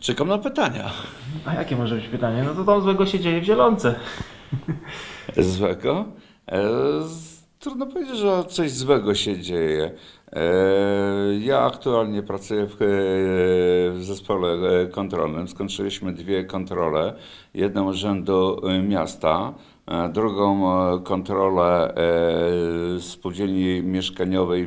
Czekam na pytania. A jakie może być pytanie? No to tam złego się dzieje w Zielonce. Złego? E, z- trudno powiedzieć, że coś złego się dzieje. E, ja aktualnie pracuję w, e, w zespole e, kontrolnym. Skończyliśmy dwie kontrole. Jedną rzędu e, miasta, drugą e, kontrolę e, spółdzielni mieszkaniowej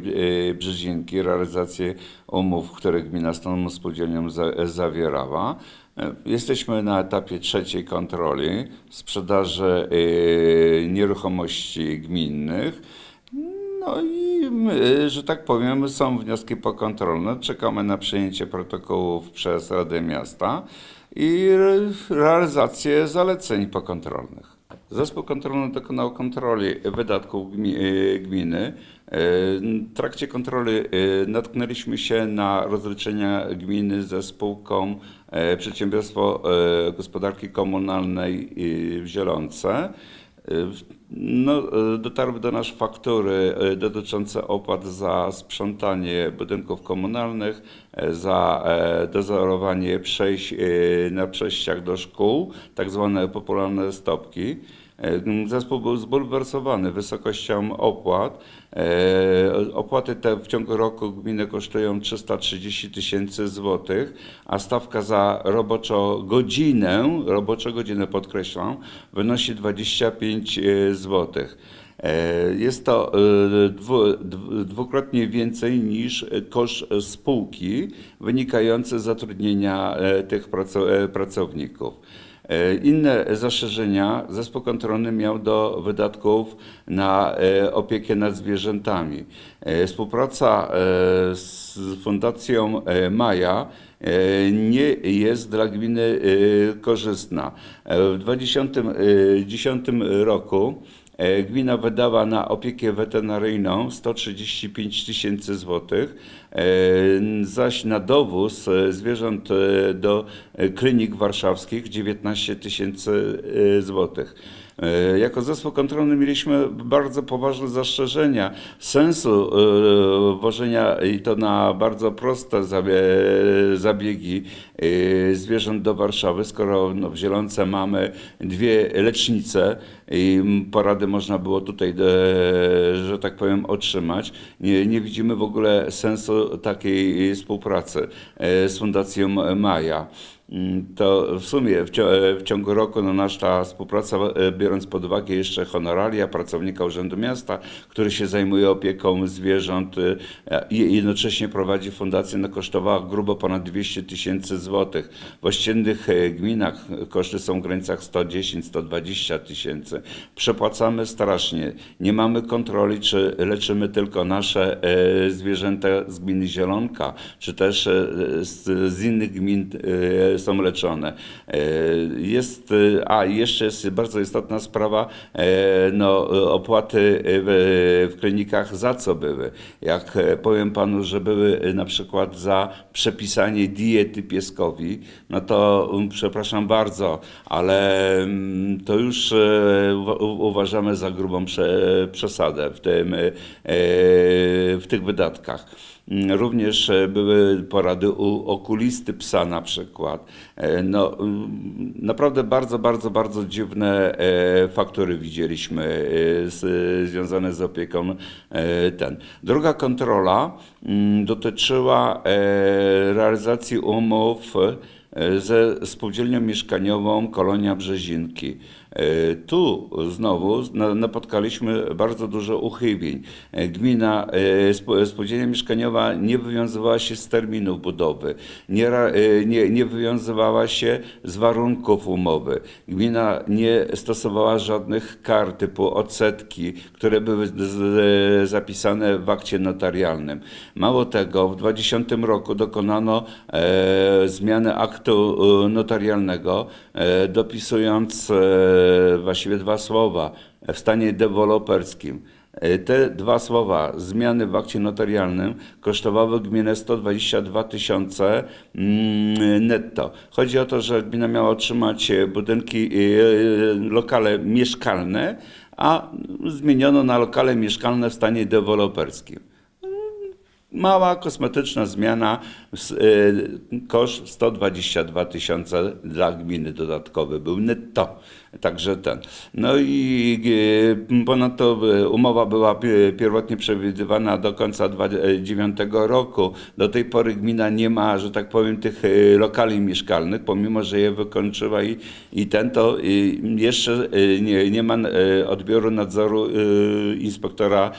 e, Brzezinki, realizację umów, które gmina z tą spółdzielnią za, zawierała. E, Jesteśmy na etapie trzeciej kontroli sprzedaży e, nieruchomości gminnych. No i że tak powiem, są wnioski pokontrolne. Czekamy na przyjęcie protokołów przez Radę Miasta i re- realizację zaleceń pokontrolnych. Zespół kontrolny dokonał kontroli wydatków e, gminy. E, W trakcie kontroli e, natknęliśmy się na rozliczenia gminy ze spółką Przedsiębiorstwo Gospodarki Komunalnej w Zielonce. No, e, dotarły do nas faktury e, dotyczące opłat za sprzątanie budynków komunalnych, e, za dozorowanie przejść na przejściach do szkół, tak zwane popularne stopki. E, Zespół był zbulwersowany wysokością opłat. E, Opłaty te w ciągu roku gminy kosztują 330 tysięcy złotych, a stawka za roboczo godzinę, roboczo godzinę podkreślam, wynosi 25 złotych. E, Jest to dwu, dwu- dwukrotnie więcej niż koszt spółki wynikający z zatrudnienia tych praco- pracowników. E, Inne zastrzeżenia zespół kontrolny miał do wydatków na e, opiekę nad zwierzętami. E, Współpraca z Fundacją Maja nie jest dla gminy korzystna. W 2010 roku Gmina wydała na opiekę weterynaryjną 135 tysięcy złotych, e, zaś na dowóz e, zwierząt e, do e, klinik warszawskich 19 tysięcy e, złotych. E, Jako zespół kontrolny mieliśmy bardzo poważne zastrzeżenia sensu e, wożenia i to na bardzo proste zabie- zabiegi e, zwierząt do Warszawy, skoro no, w Zielonce mamy dwie lecznice i porady można było tutaj, że tak powiem, otrzymać. Nie, nie widzimy w ogóle sensu takiej współpracy z Fundacją Maja. Mm, To w sumie w, cio- w ciągu roku no, nasza współpraca, e, biorąc pod uwagę jeszcze honoraria pracownika Urzędu Miasta, który się zajmuje opieką zwierząt e, i jednocześnie prowadzi fundację, no, kosztowała grubo ponad 200 tysięcy złotych. W ościennych e, gminach koszty są w granicach 110-120 tysięcy. Przepłacamy strasznie. Nie mamy kontroli, czy leczymy tylko nasze e, zwierzęta z gminy Zielonka, czy też e, z, z innych gmin e, są leczone. E, Jest, e, a jeszcze jest bardzo istotna sprawa, e, no, opłaty w, w klinikach za co były. Jak powiem panu, że były na przykład za przepisanie diety pieskowi, no to przepraszam bardzo, ale to już uważamy za grubą prze, przesadę w, tym, w tych wydatkach. Mm, Również e, były porady u okulisty psa na przykład. E, No, mm, naprawdę bardzo, bardzo, bardzo dziwne e, faktury widzieliśmy związane z opieką ten. Druga kontrola mm, dotyczyła realizacji umów ze spółdzielnią mieszkaniową Kolonia Brzezinki. E, Tu znowu na- napotkaliśmy bardzo dużo uchybień. E, Gmina, e, sp- spółdzielnia mieszkaniowa nie wywiązywała się z terminów budowy, nie, nie, nie wywiązywała się z warunków umowy. Gmina nie stosowała żadnych kar typu odsetki, które były zapisane w akcie notarialnym. Mało tego, w 2020 roku dokonano zmiany aktu notarialnego, dopisując właściwie dwa słowa w stanie deweloperskim. E, Te dwa słowa, zmiany w akcie notarialnym, kosztowały gminę 122 tysiące mm, netto. Chodzi o to, że gmina miała otrzymać e, budynki, e, lokale mieszkalne, a zmieniono na lokale mieszkalne w stanie deweloperskim. Mała, kosmetyczna zmiana, e, koszt 122 tysiące dla gminy dodatkowy był netto. Także ten. No i e, ponadto e, umowa była pi- pierwotnie przewidywana do końca 2009 roku. Do tej pory gmina nie ma, że tak powiem, tych lokali mieszkalnych, pomimo, że je wykończyła i, i ten to jeszcze nie, nie ma odbioru nadzoru inspektora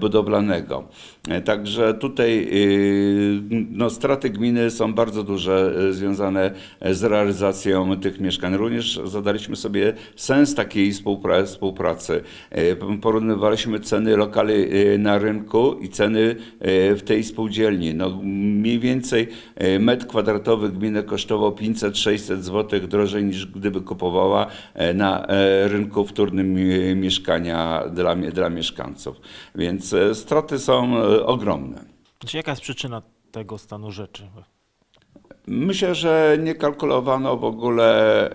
budowlanego. E, Także tutaj y, no, straty gminy są bardzo duże y, związane z realizacją tych mieszkań. Również zadaliśmy sobie sens takiej współpra- współpracy. Y, Porównywaliśmy ceny lokali y, na rynku i ceny w tej spółdzielni. No, mniej więcej y, metr kwadratowy gminy kosztował 500-600 zł drożej niż gdyby kupowała e, na e, rynku wtórnym e, mieszkania dla, dla mieszkańców. Więc e, straty są e, ogromne. Czy jaka jest przyczyna tego stanu rzeczy? Myślę, że nie kalkulowano w ogóle,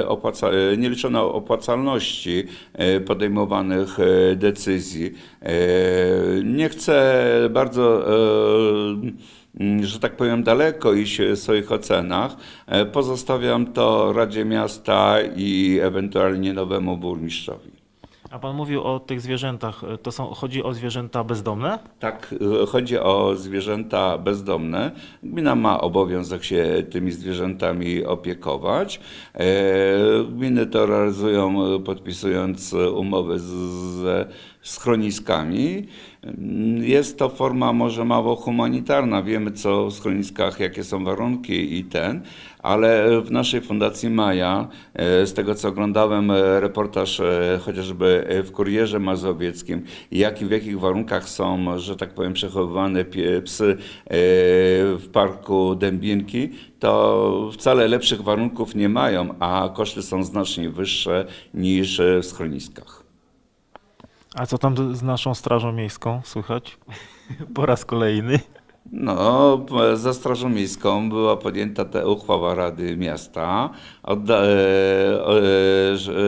e, opłaca, e, nie liczono opłacalności e, podejmowanych decyzji. Nie chcę bardzo, mm, że tak powiem, daleko iść w swoich ocenach. Pozostawiam to Radzie Miasta i ewentualnie nowemu burmistrzowi. A pan mówił o tych zwierzętach. To są, chodzi o zwierzęta bezdomne? Tak, y, chodzi o zwierzęta bezdomne. Gmina ma obowiązek się tymi zwierzętami opiekować. E, Gminy to realizują y, podpisując umowy z, schroniskami. Jest to forma może mało humanitarna. Wiemy, co w schroniskach, jakie są warunki i ten, ale w naszej Fundacji Maja, e, z tego co oglądałem e, reportaż e, chociażby w Kurierze Mazowieckim, jak i w jakich warunkach są, że tak powiem, przechowywane psy w parku Dębinki, to wcale lepszych warunków nie mają, a koszty są znacznie wyższe niż w schroniskach. A co tam z naszą Strażą Miejską słychać? Po raz kolejny. No, p- za Strażą Miejską była podjęta ta uchwała Rady Miasta, odda, e,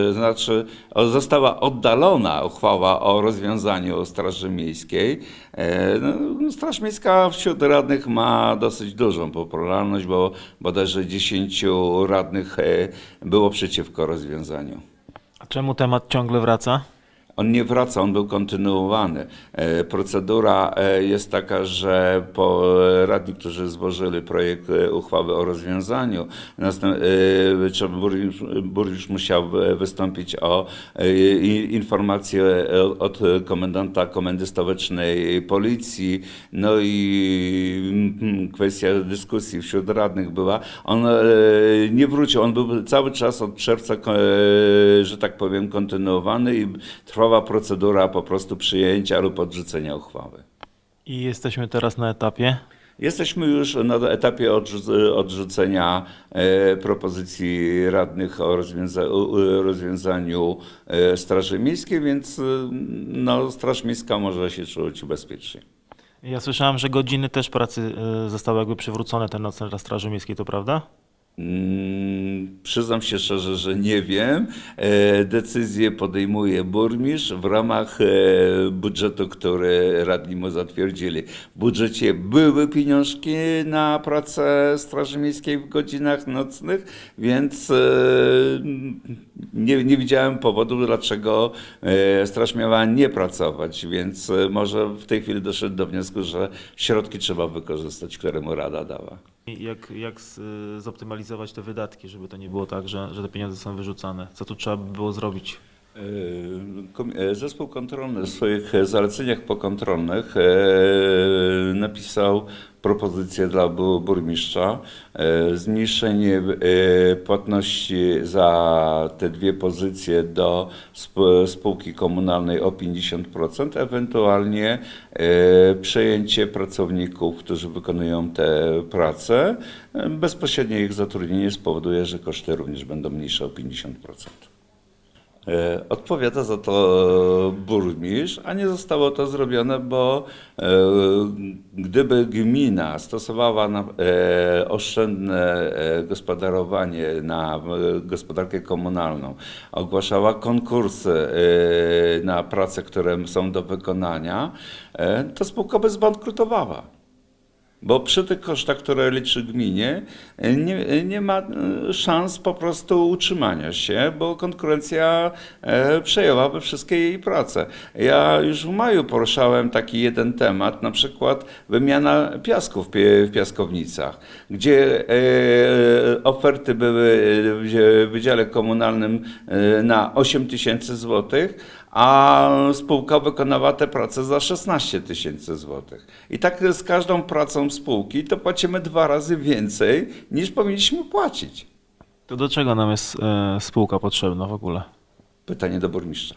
e, znaczy została oddalona uchwała o rozwiązaniu Straży Miejskiej. E, no, Straż Miejska wśród radnych ma dosyć dużą popularność, bo bodajże 10 radnych e, było przeciwko rozwiązaniu. A czemu temat ciągle wraca? On nie wraca, on był kontynuowany. E, Procedura e, jest taka, że po e, radni, którzy złożyli projekt uchwały o rozwiązaniu, burmistrz, musiał wy- wystąpić o informację od komendanta Komendy Stołecznej Policji, no i kwestia dyskusji wśród radnych była. On e, nie wrócił, on był cały czas od czerwca, e, że tak powiem, kontynuowany i trwała procedura po prostu przyjęcia lub odrzucenia uchwały. I jesteśmy teraz na etapie. Jesteśmy już na etapie odrzu- odrzucenia e, propozycji radnych o rozwiąza- rozwiązaniu Straży Miejskiej, więc no, Straż Miejska może się czuć bezpiecznie. Ja słyszałem, że godziny też pracy y, zostały jakby przywrócone te nocne dla Straży Miejskiej, to prawda? Mm, Przyznam się szczerze, że nie wiem. E, Decyzję podejmuje burmistrz w ramach e, budżetu, który radni mu zatwierdzili. W budżecie były pieniążki na pracę Straży Miejskiej w godzinach nocnych, więc e, nie, nie widziałem powodu, dlaczego Straż miała nie pracować, więc może w tej chwili doszedł do wniosku, że środki trzeba wykorzystać, które mu Rada dała. Jak, jak z, zoptymalizować te wydatki, żeby to nie było tak, że, że te pieniądze są wyrzucane? Co tu trzeba by było zrobić? Kom- e, Zespół kontrolny w swoich zaleceniach pokontrolnych e, napisał propozycję dla bu- burmistrza e, zmniejszenie płatności za te dwie pozycje do sp- spółki komunalnej o 50%, ewentualnie przejęcie pracowników, którzy wykonują te prace. Bezpośrednie ich zatrudnienie spowoduje, że koszty również będą mniejsze o 50%. E, Odpowiada za to burmistrz, a nie zostało to zrobione, bo e, gdyby gmina stosowała e, oszczędne e, gospodarowanie na e, gospodarkę komunalną, ogłaszała konkursy e, na prace, które są do wykonania, e, to spółka by zbankrutowała. Bo przy tych kosztach, które liczy gminie, nie, nie ma e, szans po prostu utrzymania się, bo konkurencja e, przejęłaby wszystkie jej prace. Ja już w maju poruszałem taki jeden temat, na przykład wymiana piasków w piaskownicach, gdzie e, oferty były w Wydziale Komunalnym na 8 tysięcy złotych, a spółka wykonała te prace za 16 tysięcy złotych. I tak z każdą pracą spółki to płacimy dwa razy więcej niż powinniśmy płacić. To do czego nam jest e, spółka potrzebna w ogóle? Pytanie do burmistrza.